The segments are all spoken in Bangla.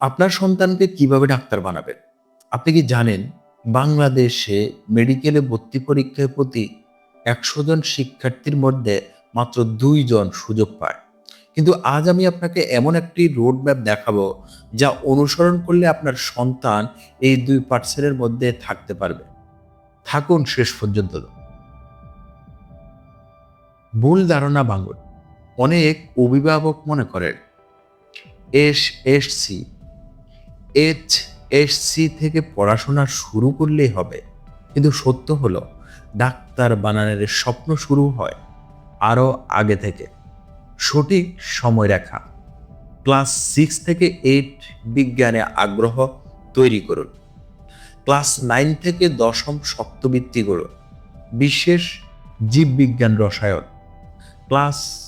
আপনার সন্তানকে কীভাবে ডাক্তার বানাবেন? আপনি কি জানেন বাংলাদেশে মেডিকেলে ভর্তি পরীক্ষায় প্রতি একশো জন শিক্ষার্থীর মধ্যে মাত্র দুইজন সুযোগ পায়? কিন্তু আজ আমি আপনাকে এমন একটি রোড ম্যাপ দেখাবো যা অনুসরণ করলে আপনার সন্তান এই দুই পার্সেন্টের মধ্যে থাকতে পারবে। থাকুন শেষ পর্যন্ত। ভুল ধারণা ভাঙুন অনেক অভিভাবক মনে করেন, S S C H S C থেকে পড়াশোনা শুরু করলেই হবে। কিন্তু সত্য হলো, ডাক্তার বানানোর স্বপ্ন শুরু হয় আরও আগে থেকে। সঠিক সময় সময়রেখা ক্লাস সিক্স থেকে এইট বিজ্ঞানে আগ্রহ তৈরি করুন। ক্লাস নাইন থেকে দশম সপ্তবৃত্তি করুন। বিশেষ জীববিজ্ঞান রসায়ন। ক্লাস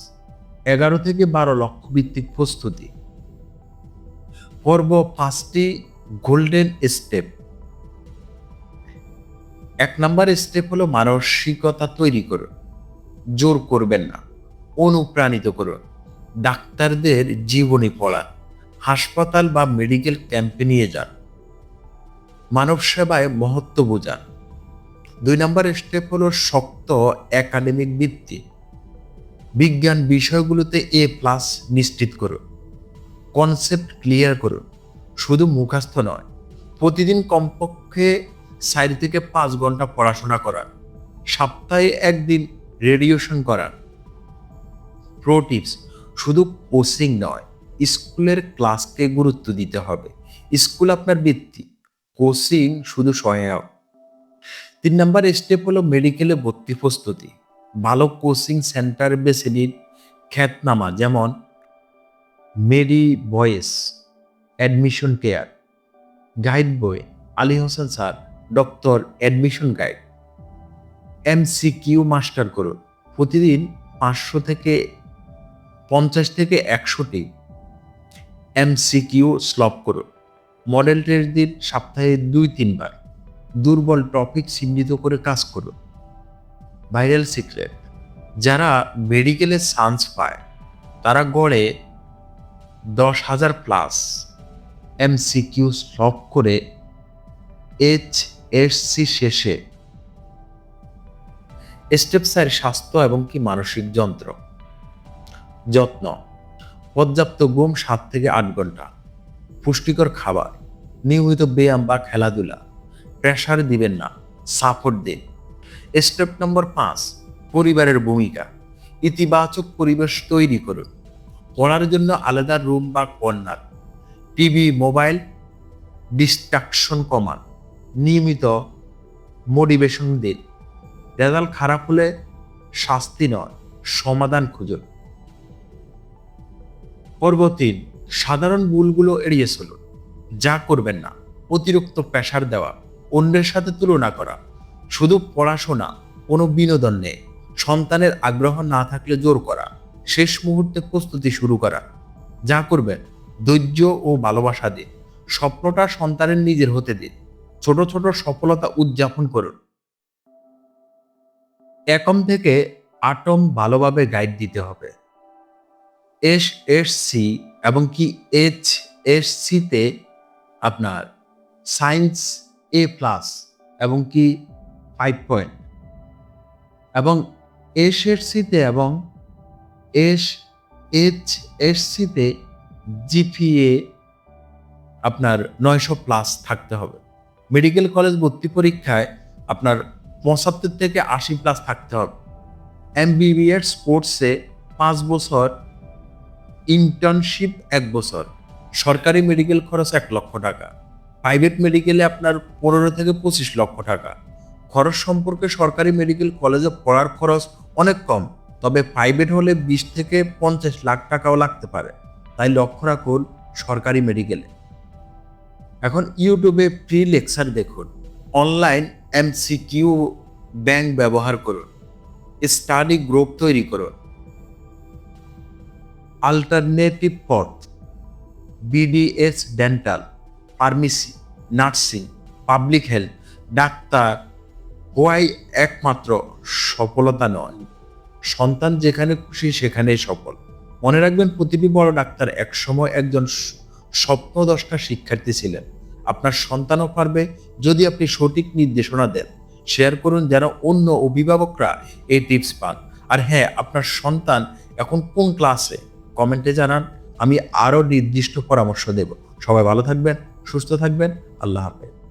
এগারো থেকে বারো লক্ষ ভিত্তিক প্রস্তুতি। পর্ব পাঁচটি গোল্ডেন স্টেপ এক নাম্বার স্টেপ হলো মানসিকতা তৈরি করুন জোর করবেন না। অনুপ্রাণিত করুন ডাক্তারদের জীবনী পড়ান। হাসপাতাল বা মেডিকেল ক্যাম্পে নিয়ে যান। মানব সেবায় মহত্ব বোঝান। দুই নাম্বার স্টেপ হলো শক্ত একাডেমিক ভিত্তি। বিজ্ঞান বিষয়গুলোতে এ প্লাস নিশ্চিত করুন কনসেপ্ট ক্লিয়ার করুন। শুধু মুখস্থ নয়, প্রতিদিন কমপক্ষে চার থেকে পাঁচ ঘণ্টা পড়াশোনা করার সপ্তাহে একদিন রেডিয়েশন করার প্রো টিপস শুধু কোচিং নয়, স্কুলের ক্লাসকে গুরুত্ব দিতে হবে। স্কুল আপনার বৃত্তি কোচিং শুধু সহায়ক তিন নম্বর স্টেপ হলো মেডিকেলে ভর্তি প্রস্তুতি। ভালো কোচিং সেন্টার বেছে নিন। খ্যাতনামা, যেমন মেরি বয়েস, অ্যাডমিশন কেয়ার। গাইড বই, Ali Hossain sir, doctor admission guide. MCQ master করুন। প্রতিদিন পাঁচশো থেকে পঞ্চাশ থেকে একশোটি এমসিকিউ স্লপ করুন। মডেল টেস্ট দিন সপ্তাহে দুই, তিনবার। দুর্বল টপিক চিহ্নিত করে কাজ করুন। ভাইরাল সিক্রেট, যারা মেডিকেলে চান্স পায়, তারা গড়ে দশ হাজার প্লাস এমসিকিউ সলভ করে এইচ এসসি শেষে স্টেপ সাইড স্বাস্থ্য এবং কি মানসিক যন্ত্র? যত্ন, পর্যাপ্ত ঘুম সাত থেকে আট ঘণ্টা, পুষ্টিকর খাবার, নিয়মিত ব্যায়াম বা খেলাধুলা, প্রেশার দিবেন না, সাপোর্ট দিন। স্টেপ নম্বর পাঁচ, পরিবারের ভূমিকা, ইতিবাচক পরিবেশ তৈরি করুন। পড়ার জন্য আলাদা রুম বা কর্নার টিভি মোবাইল ডিস্ট্রাকশন কমান, নিয়মিত মোটিভেশন দিন। রেজাল্ট খারাপ হলে শাস্তি নয়, সমাধান খুঁজুন। পর্ব তিন, সাধারণ ভুলগুলো এড়িয়ে চলুন। যা করবেন না, অতিরিক্ত প্রেশার দেওয়া, অন্যের সাথে তুলনা করা, শুধু পড়াশোনা, কোনো বিনোদন নেই, সন্তানের আগ্রহ না থাকলে জোর করা। শেষ মুহূর্তে প্রস্তুতি শুরু করা। যা করবেন ধৈর্য ও ভালোবাসা দিন স্বপ্নটা সন্তানের নিজের হতে দিন। ছোট ছোট সফলতা উদযাপন করুন। একম থেকে আটম ভালোভাবে গাইড দিতে হবে। এস এস সি এবং কি এইচ এস সিতে আপনার সায়েন্স এ প্লাস এবং কি ফাইভ পয়েন্ট এবং এস এস সিতে এবং এস এইচ এস সিতে জিপিএ আপনার নয়শো প্লাস থাকতে হবে। মেডিকেল কলেজ ভর্তি পরীক্ষায় আপনার পঁচাত্তর থেকে আশি প্লাস থাকতে হবে। এমবিবিএস স্পোর্টসে পাঁচ বছর, ইন্টার্নশিপ এক বছর, সরকারি মেডিকেল খরচ এক লক্ষ টাকা, প্রাইভেট মেডিকেলে আপনার পনেরো থেকে পঁচিশ লক্ষ টাকা। খরচ সম্পর্কে সরকারি মেডিকেল কলেজে পড়ার খরচ অনেক কম। তবে প্রাইভেট হলে বিশ থেকে পঞ্চাশ লাখ টাকাও লাগতে পারে। তাই লক্ষ্য রাখুন, সরকারি মেডিকেলে এখন ইউটিউবে ফ্রি লেকচার দেখুন অনলাইন এমসিকিউ ব্যাংক ব্যবহার করুন স্টাডি গ্রুপ তৈরি করুন। আল্টারনেটিভ পথ BDS dental pharmacy nursing public health doctor হওয়াই একমাত্র সফলতা নয়। সন্তান যেখানে খুশি সেখানেই সফল। মনে রাখবেন, প্রতিটি বড় ডাক্তার একসময় একজন স্বপ্নদশটা শিক্ষার্থী ছিলেন। আপনার সন্তানও পারবে যদি আপনি সঠিক নির্দেশনা দেন। শেয়ার করুন যেন অন্য অভিভাবকরা এই টিপস পান। আর হ্যাঁ আপনার সন্তান এখন কোন ক্লাসে? কমেন্টে জানান, আমি আরও নির্দিষ্ট পরামর্শ দেব। সবাই ভালো থাকবেন, সুস্থ থাকবেন, আল্লাহ হাফেজ।